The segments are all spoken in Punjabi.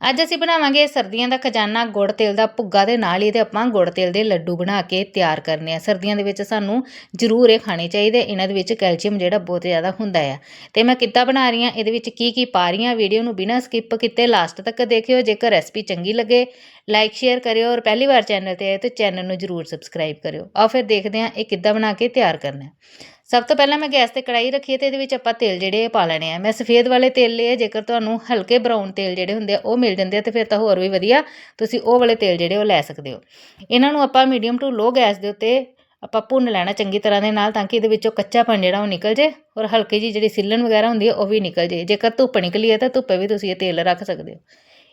ਅੱਜ ਅਸੀਂ ਬਣਾਵਾਂਗੇ ਸਰਦੀਆਂ ਦਾ ਖਜ਼ਾਨਾ ਗੁੜ ਤੇਲ ਦਾ ਭੁੱਗਾ ਦੇ ਨਾਲ ਹੀ ਤੇ ਆਪਾਂ ਗੁੜ ਤੇਲ ਦੇ ਲੱਡੂ ਬਣਾ ਕੇ ਤਿਆਰ ਕਰਨੇ ਆ। ਸਰਦੀਆਂ ਦੇ ਵਿੱਚ ਸਾਨੂੰ ਜ਼ਰੂਰ ਇਹ ਖਾਣੇ ਚਾਹੀਦੇ, ਇਹਨਾਂ ਦੇ ਵਿੱਚ ਕੈਲਸ਼ੀਅਮ ਜਿਹੜਾ ਬਹੁਤ ਜ਼ਿਆਦਾ ਹੁੰਦਾ ਆ। ਤੇ ਮੈਂ ਕਿੱਦਾਂ ਬਣਾ ਰਹੀ ਹਾਂ, ਇਹਦੇ ਵਿੱਚ ਕੀ ਕੀ ਪਾ ਰਹੀ ਹਾਂ, ਵੀਡੀਓ ਨੂੰ ਬਿਨਾਂ ਸਕਿਪ ਕੀਤੇ ਲਾਸਟ ਤੱਕ ਦੇਖਿਓ। ਜੇਕਰ ਰੈਸਪੀ ਚੰਗੀ ਲੱਗੇ, ਲਾਈਕ, ਸ਼ੇਅਰ ਕਰਿਓ ਔਰ ਪਹਿਲੀ ਵਾਰ ਚੈਨਲ ਤੇ ਆਏ ਤਾਂ ਚੈਨਲ ਨੂੰ ਜ਼ਰੂਰ ਸਬਸਕ੍ਰਾਈਬ ਕਰਿਓ। ਆਓ ਫਿਰ ਦੇਖਦੇ ਹਾਂ ਇਹ ਕਿੱਦਾਂ ਬਣਾ ਕੇ ਤਿਆਰ ਕਰਨਾ ਸਭ ਤੋਂ ਪਹਿਲਾਂ ਮੈਂ ਗੈਸ ਤੇ ਕੜਾਈ ਰੱਖੀ ਹੈ ਤੇ ਇਹਦੇ ਵਿੱਚ ਆਪਾਂ ਤੇਲ ਜਿਹੜੇ ਇਹ ਪਾ ਲੈਣੇ ਆ। ਮੈਂ ਸਫੇਦ ਵਾਲੇ ਤੇਲ ਲਏ ਜੇਕਰ ਤੁਹਾਨੂੰ ਹਲਕੇ ਬਰਾਊਨ ਤੇਲ ਜਿਹੜੇ ਹੁੰਦੇ ਆ, ਉਹ ਮਿਲ ਜਾਂਦੇ ਆ ਤੇ ਫਿਰ ਤਾਂ ਹੋਰ ਵੀ ਵਧੀਆ, ਤੁਸੀਂ ਉਹ ਵਾਲੇ ਤੇਲ ਜਿਹੜੇ ਉਹ ਲੈ ਸਕਦੇ ਹੋ। ਇਹਨਾਂ ਨੂੰ ਆਪਾਂ ਮੀਡੀਅਮ ਟੂ ਲੋ ਗੈਸ ਦੇ ਉੱਤੇ ਆਪਾਂ ਭੁੰਨ ਲੈਣਾ ਚੰਗੀ ਤਰ੍ਹਾਂ ਦੇ ਨਾਲ ਤਾਂ ਕਿ ਇਹਦੇ ਵਿੱਚੋਂ ਕੱਚਾਪਣ ਜਿਹੜਾ ਉਹ ਨਿਕਲ ਜੇ ਔਰ ਹਲਕੀ ਜੀ ਜਿਹੜੀ ਸਿੱਲਣ ਵਗੈਰਾ ਹੁੰਦੀ ਹੈ, ਉਹ ਵੀ ਨਿਕਲ ਜੇ ਜੇਕਰ ਧੁੱਪ ਨਿਕਲੀ ਹੈ ਤਾਂ ਧੁੱਪੇ ਵੀ ਤੁਸੀਂ ਇਹ ਤੇਲ ਰੱਖ ਸਕਦੇ ਹੋ।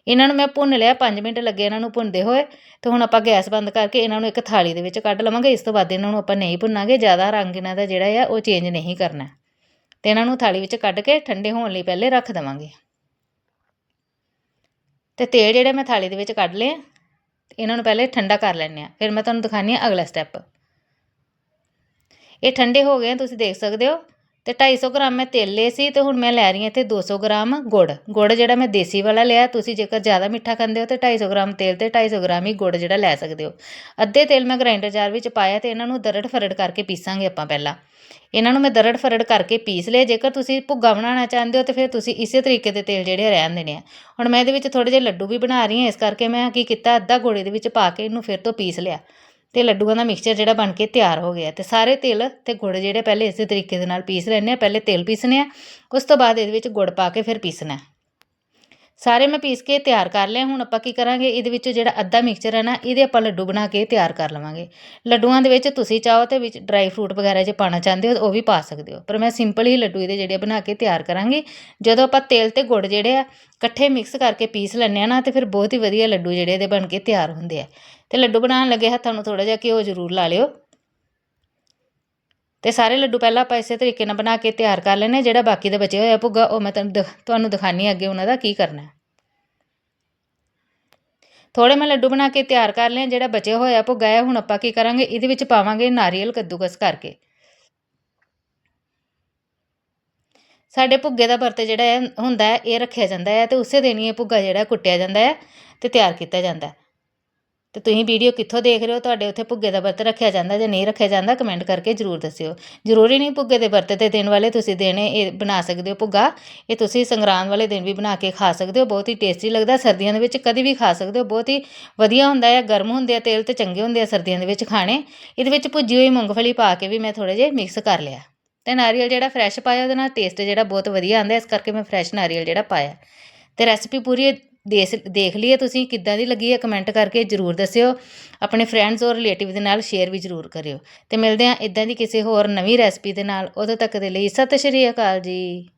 ਇਹਨਾਂ ਨੂੰ ਮੈਂ ਭੁੰਨ ਲਿਆ 5 ਮਿੰਟ ਲੱਗੇ ਇਹਨਾਂ ਨੂੰ ਭੁੰਨਦੇ ਹੋਏ, ਤੇ ਹੁਣ ਆਪਾਂ ਗੈਸ ਬੰਦ ਕਰਕੇ ਇਹਨਾਂ ਨੂੰ ਇੱਕ ਥਾਲੀ ਦੇ ਵਿੱਚ ਕੱਢ ਲਵਾਂਗੇ, ਇਸ ਤੋਂ ਬਾਅਦ ਇਹਨਾਂ ਨੂੰ ਆਪਾਂ ਨਹੀਂ ਭੁੰਨਾਂਗੇ, ਜ਼ਿਆਦਾ ਰੰਗ ਇਹਨਾਂ ਦਾ ਜਿਹੜਾ ਆ ਉਹ ਚੇਂਜ ਨਹੀਂ ਕਰਨਾ। ਤੇ ਇਹਨਾਂ ਨੂੰ ਥਾਲੀ ਵਿੱਚ ਕੱਢ ਕੇ ਠੰਡੇ ਹੋਣ ਲਈ ਪਹਿਲੇ ਰੱਖ ਦੇਵਾਂਗੇ। ਤੇ ਤੇਲ ਜਿਹੜੇ ਮੈਂ ਥਾਲੀ ਦੇ ਵਿੱਚ ਕੱਢ ਲਏ ਇਹਨਾਂ ਨੂੰ ਪਹਿਲੇ ਠੰਡਾ ਕਰ ਲੈਣੇ ਆ ਫਿਰ ਮੈਂ ਤੁਹਾਨੂੰ ਦਿਖਾਣੀ ਆ ਅਗਲਾ ਸਟੈਪ ਇਹ ਠੰਡੇ ਹੋ ਗਏ ਤੁਸੀਂ ਦੇਖ ਸਕਦੇ ਹੋ। ਤੇ 250 ਗ੍ਰਾਮ ਮੈਂ ਤੇਲ ਲਏ ਸੀ ਤੇ ਹੁਣ ਮੈਂ ਲੈ ਰਹੀ ਹਾਂ ਇੱਥੇ 200 ਗ੍ਰਾਮ ਗੁੜ। ਗੁੜ ਜਿਹੜਾ ਮੈਂ ਦੇਸੀ ਵਾਲਾ ਲਿਆ, ਤੁਸੀਂ ਜੇਕਰ ਜ਼ਿਆਦਾ ਮਿੱਠਾ ਖਾਂਦੇ ਹੋ ਤੇ 250 ਗ੍ਰਾਮ ਤੇਲ ਤੇ 250 ਗ੍ਰਾਮ ਹੀ ਗੁੜ ਜਿਹੜਾ ਲੈ ਸਕਦੇ ਹੋ। ਅੱਧੇ ਤੇਲ ਮੈਂ ਗ੍ਰਾਈਂਡਰ ਜਾਰ ਵਿੱਚ ਪਾਇਆ ਤੇ ਇਹਨਾਂ ਨੂੰ ਦਰੜ ਫਰੜ ਕਰਕੇ ਪੀਸਾਂਗੇ ਆਪਾਂ ਪਹਿਲਾਂ। ਇਹਨਾਂ ਨੂੰ ਮੈਂ ਦਰੜ ਫਰੜ ਕਰਕੇ ਪੀਸ ਲਿਆ ਜੇਕਰ ਤੁਸੀਂ ਭੁੱਗਾ ਬਣਾਉਣਾ ਚਾਹੁੰਦੇ ਹੋ ਤੇ ਫਿਰ ਤੁਸੀਂ ਇਸੇ ਤਰੀਕੇ ਦੇ ਤੇਲ ਜਿਹੜੇ ਰਹਿਣ ਦੇਣੇ ਆ। ਹੁਣ ਮੈਂ ਇਹਦੇ ਵਿੱਚ ਥੋੜੇ ਜਿਹੇ ਲੱਡੂ ਵੀ ਬਣਾ ਰਹੀ ਹਾਂ, ਇਸ ਕਰਕੇ ਮੈਂ ਕੀ ਕੀਤਾ, ਅੱਧਾ ਗੋੜੇ ਦੇ ਵਿੱਚ ਪਾ ਕੇ ਇਹਨੂੰ ਫਿਰ ਤੋਂ ਪੀਸ ਲਿਆ। ਤੇ ਲੱਡੂਆਂ ਦਾ ਮਿਕਸਚਰ ਜਿਹੜਾ ਬਣ ਕੇ ਤਿਆਰ ਹੋ ਗਿਆ ਤੇ ਸਾਰੇ ਤਿਲ ਤੇ ਗੁੜ ਜਿਹੜੇ ਪਹਿਲੇ ਇਸੇ ਤਰੀਕੇ ਦੇ ਨਾਲ ਪੀਸ ਲੈਣੇ ਆ ਪਹਿਲੇ ਤਿਲ ਪੀਸਨੇ ਆ ਉਸ ਤੋਂ ਬਾਅਦ ਇਹਦੇ ਵਿੱਚ ਗੁੜ ਪਾ ਕੇ ਫਿਰ ਪੀਸਣਾ ਸਾਰੇ ਮੈਂ ਪੀਸ ਕੇ ਤਿਆਰ ਕਰ ਲਿਆ। ਹੁਣ ਆਪਾਂ ਕੀ ਕਰਾਂਗੇ? ਇਹਦੇ ਵਿੱਚ ਜਿਹੜਾ ਅੱਧਾ ਮਿਕਸਚਰ ਹੈ ਨਾ, ਇਹਦੇ ਆਪਾਂ ਲੱਡੂ ਬਣਾ ਕੇ ਤਿਆਰ ਕਰ ਲਵਾਂਗੇ। ਲੱਡੂਆਂ ਦੇ ਵਿੱਚ ਤੁਸੀਂ ਚਾਹੋ ਤੇ ਵਿੱਚ ਡਰਾਈ ਫਰੂਟ ਵਗੈਰਾ ਜੇ ਪਾਣਾ ਚਾਹੁੰਦੇ ਹੋ, ਉਹ ਵੀ ਪਾ ਸਕਦੇ ਹੋ। ਪਰ ਮੈਂ ਸਿੰਪਲ ਹੀ ਲੱਡੂ ਇਹਦੇ ਜਿਹੜੇ ਬਣਾ ਕੇ ਤਿਆਰ ਕਰਾਂਗੀ। ਜਦੋਂ ਆਪਾਂ ਤੇਲ ਤੇ ਗੁੜ ਜਿਹੜੇ ਆ, ਇਕੱਠੇ ਮਿਕਸ ਕਰਕੇ ਪੀਸ ਲੈਂਦੇ ਆ ਨਾ, ਤੇ ਫਿਰ ਬਹੁਤ ਹੀ ਵਧੀਆ ਲੱਡੂ ਜਿਹੜੇ ਇਹਦੇ ਬਣ ਕੇ ਤਿਆਰ ਹੁੰਦੇ ਆ। ਤੇ ਲੱਡੂ ਬਣਾਉਣ ਲੱਗੇ ਹੱਥਾਂ ਨੂੰ ਥੋੜਾ ਜਿਹਾ ਘਿਓ ਜ਼ਰੂਰ ਲਾ ਲਿਓ। ਤੇ ਸਾਰੇ ਲੱਡੂ ਪਹਿਲਾਂ ਆਪਾਂ ਇਸੇ ਤਰੀਕੇ ਨਾਲ ਬਣਾ ਕੇ ਤਿਆਰ ਕਰ ਲੈਣੇ ਜਿਹੜਾ ਬਾਕੀ ਦਾ ਬਚਿਆ ਹੋਇਆ ਭੁੱਗਾ, ਉਹ ਮੈਂ ਤੁਹਾਨੂੰ ਤੁਹਾਨੂੰ ਦਿਖਾਣੀ ਅੱਗੇ ਉਹਨਾਂ ਦਾ ਕੀ ਕਰਨਾ ਥੋੜੇ ਮੈਂ ਲੱਡੂ ਬਣਾ ਕੇ ਤਿਆਰ ਕਰ ਲਿਆ ਜਿਹੜਾ ਬਚਿਆ ਹੋਇਆ ਭੁੱਗਾ ਹੈ, ਹੁਣ ਆਪਾਂ ਕੀ ਕਰਾਂਗੇ? ਇਹਦੇ ਵਿੱਚ ਪਾਵਾਂਗੇ ਨਾਰੀਅਲ ਕੱਦੂਕਸ ਕਰਕੇ। ਸਾਡੇ ਭੁੱਗੇ ਦਾ ਵਰਤ ਜਿਹੜਾ ਹੁੰਦਾ ਹੈ, ਇਹ ਰੱਖਿਆ ਜਾਂਦਾ ਹੈ ਤੇ ਉਸੇ ਦਿਨ ਹੀ ਇਹ ਭੁੱਗਾ ਜਿਹੜਾ ਕੁੱਟਿਆ ਜਾਂਦਾ ਹੈ ਤੇ ਤਿਆਰ ਕੀਤਾ ਜਾਂਦਾ ਹੈ। ਅਤੇ ਤੁਸੀਂ ਵੀਡੀਓ ਕਿੱਥੋਂ ਦੇਖ ਰਹੇ ਹੋ? ਤੁਹਾਡੇ ਉੱਥੇ ਭੁੱਗੇ ਦਾ ਵਰਤ ਰੱਖਿਆ ਜਾਂਦਾ, ਜਾਂ ਨਹੀਂ ਰੱਖਿਆ ਜਾਂਦਾ ਕਮੈਂਟ ਕਰਕੇ ਜਰੂਰ ਦੱਸਿਓ। ਜ਼ਰੂਰੀ ਨਹੀਂ ਭੁੱਗੇ ਦੇ ਵਰਤ ਤੇ ਦਿਨ ਵਾਲੇ ਤੁਸੀਂ ਦੇਣੇ ਇਹ ਬਣਾ ਸਕਦੇ ਹੋ ਭੁੱਗਾ। ਇਹ ਤੁਸੀਂ ਸੰਗਰਾਂਦ ਵਾਲੇ ਦਿਨ ਵੀ ਬਣਾ ਕੇ ਖਾ ਸਕਦੇ ਹੋ, ਬਹੁਤ ਹੀ ਟੇਸਟੀ ਲੱਗਦਾ। ਸਰਦੀਆਂ ਦੇ ਵਿੱਚ ਕਦੀ ਵੀ ਖਾ ਸਕਦੇ ਹੋ, ਬਹੁਤ ਹੀ ਵਧੀਆ ਹੁੰਦਾ ਹੈ, ਗਰਮ ਹੁੰਦੇ ਆ, ਤੇਲ ਤੇ ਚੰਗੇ ਹੁੰਦੇ ਆ ਸਰਦੀਆਂ ਦੇ ਵਿੱਚ ਖਾਣੇ। ਇਹਦੇ ਵਿੱਚ ਭੁੱਜੀ ਹੋਈ ਮੂੰਗਫਲੀ ਪਾ ਕੇ ਵੀ ਮੈਂ ਥੋੜੇ ਜਿਹਾ ਮਿਕਸ ਕਰ ਲਿਆ। ਤੇ ਨਾਰੀਅਲ ਜਿਹੜਾ ਫਰੈਸ਼ ਪਾਇਆ, ਉਹਦੇ ਨਾਲ ਟੇਸਟ ਜਿਹੜਾ ਬਹੁਤ ਵਧੀਆ ਆਉਂਦਾ, ਇਸ ਕਰਕੇ ਮੈਂ ਫਰੈਸ਼ ਨਾਰੀਅਲ ਜਿਹੜਾ ਪਾਇਆ। ਤੇ ਰੈਸਪੀ ਪੂਰੀ ਦੇਸ, ਦੇਖ ਲਈਏ ਤੁਸੀਂ ਕਿੱਦਾਂ ਦੀ ਲੱਗੀ ਹੈ ਕਮੈਂਟ ਕਰਕੇ ਜਰੂਰ ਦੱਸਿਓ। ਆਪਣੇ ਫਰੈਂਡਸ ਔਰ ਰਿਲੇਟਿਵ ਦੇ ਨਾਲ ਸ਼ੇਅਰ ਵੀ ਜਰੂਰ ਕਰਿਓ। ਤੇ ਮਿਲਦੇ ਹਾਂ ਇਦਾਂ ਦੀ ਕਿਸੇ ਹੋਰ ਨਵੀਂ ਰੈਸਪੀ ਦੇ ਨਾਲ। ਉਦੋਂ ਤੱਕ ਦੇ ਲਈ ਸਤਿ ਸ਼੍ਰੀ ਅਕਾਲ ਜੀ।